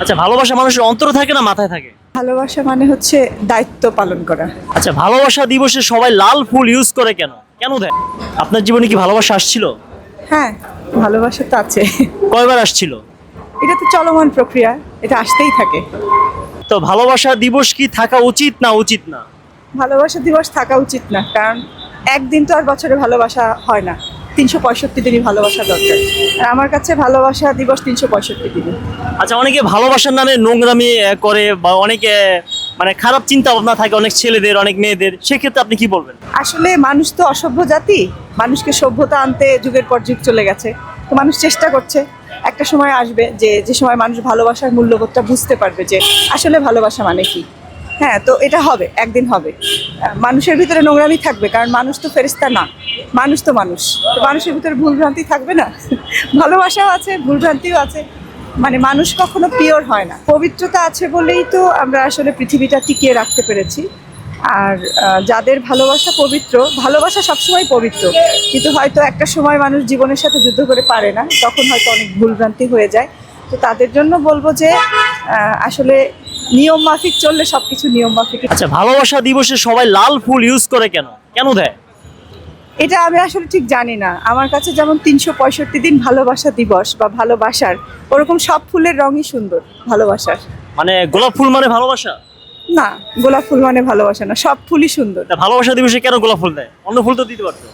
আচ্ছা ভালোবাসা মানুষের অন্তরে থাকে না মাথায় থাকে? ভালোবাসা মানে হচ্ছে দায়িত্ব পালন করা। আচ্ছা ভালোবাসা দিবসে সবাই লাল ফুল ইউজ করে কেন? কেন দেয়? আপনার জীবনে কি ভালোবাসা আসছিল? হ্যাঁ ভালোবাসা তো আছে। কয়বার আসছিল? এটা তো চলমান প্রক্রিয়া এটা আসতেই থাকে। তো ভালোবাসা দিবস কি থাকা উচিত না উচিত না? ভালোবাসা দিবস থাকা উচিত না কারণ একদিন তো আর বছরে ভালোবাসা হয় না। তিনশো পঁয়ষট্টি দিনই ভালোবাসা দরকার। আর আমার কাছে ভালোবাসা দিবস তিনশো পঁয়ষট্টি দিনই আচ্ছা অনেকে ভালোবাসার নামে নোংরামি করে বা অনেকে মানে খারাপ চিন্তা ভাবনা থাকে অনেক ছেলেদের অনেক মেয়েদের সেক্ষেত্রে আপনি কি বলবেন? আসলে মানুষ তো অসভ্য জাতি মানুষকে সভ্যতা আনতে যুগের পর যুগ চলে গেছে। তো মানুষ চেষ্টা করছে একটা সময় আসবে যে যে সময় মানুষ ভালোবাসার মূল্যবোধটা বুঝতে পারবে যে আসলে ভালোবাসা মানে কি। হ্যাঁ তো এটা হবে, একদিন হবে। মানুষের ভিতরে নোংরামি থাকবে, কারণ মানুষ তো ফেরিস্তা না। মানুষ তো মানুষ। তো মানুষের ভিতরে ভুলভ্রান্তি থাকবে না। ভালোবাসাও আছে, ভুলভ্রান্তিও আছে। মানে মানুষ কখনো পিওর হয় না। পবিত্রতা আছে বলেই তো আমরা আসলে পৃথিবীটা টিকিয়ে রাখতে পেরেছি। আর যাদের ভালোবাসা পবিত্র, ভালোবাসা সবসময় পবিত্র। কিন্তু হয়তো একটা সময় মানুষ জীবনের সাথে যুদ্ধ করে পারে না, তখন হয়তো অনেক ভুলভ্রান্তি হয়ে যায়। তো তাদের জন্য বলব যে আসলে নিয়ম মাফিক চললে সবকিছু নিয়ম মাফিক। আচ্ছা ভালোবাসা দিবসে সবাই লাল ফুল ইউজ করে কেন? কেন দেয়? এটা আমি আসলে ঠিক জানি না। আমার কাছে যেমন তিনশো পঁয়ষট্টি দিন ভালোবাসা দিবস বা ভালোবাসার ওরকম সব ফুলের রঙই সুন্দর ভালোবাসার। মানে গোলাপ ফুল মানে ভালোবাসা? না গোলাপ ফুল মানে ভালোবাসা না সব ফুলই সুন্দর। ভালোবাসা দিবসে কেন গোলাপ ফুল দেয়? অন্য ফুল তো দিতে পারতো।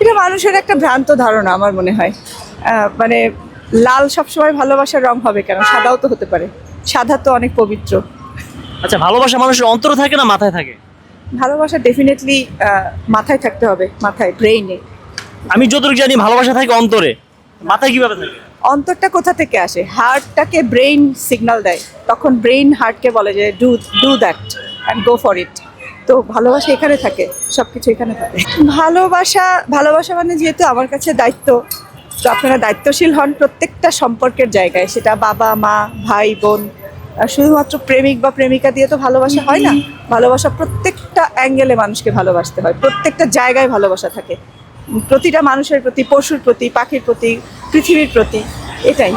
এটা মানুষের একটা ভ্রান্ত ধারণা আমার মনে হয়। আহ, মানে লাল সবসময় ভালোবাসার রং হবে কেন? সাদাও তো হতে পারে। সাদা তো অনেক পবিত্র। আচ্ছা ভালোবাসা মানুষের অন্তরে থাকে না মাথায় থাকে? ভালোবাসা ডেফিনেটলি মাথায় থাকতে হবে মাথায় ব্রেইনে আমি যতটুকু জানি ভালোবাসা থাকে অন্তরে। মাথায় কীভাবে থাকে? অন্তরটা কোথা থেকে আসে? হার্টটাকে ব্রেইন সিগন্যাল দেয়। তখন ব্রেইন হার্টকে বলে যে do do that and go for it তো ভালোবাসা এখানে থাকে সব কিছু এখানে থাকে। ভালোবাসা ভালোবাসা মানে যেহেতু আমার কাছে দায়িত্ব তো আপনারা দায়িত্বশীল হন প্রত্যেকটা সম্পর্কের জায়গায়। সেটা বাবা মা ভাই বোন শুধুমাত্র প্রেমিক বা প্রেমিকা দিয়ে তো ভালোবাসা হয় না। ভালোবাসা প্রত্যেকটা অ্যাঙ্গেলে মানুষকে ভালোবাসতে হয়। প্রত্যেকটা জায়গায় ভালোবাসা থাকে। প্রতিটা মানুষের প্রতি পশুর প্রতি পাখির প্রতি পৃথিবীর প্রতি এটাই।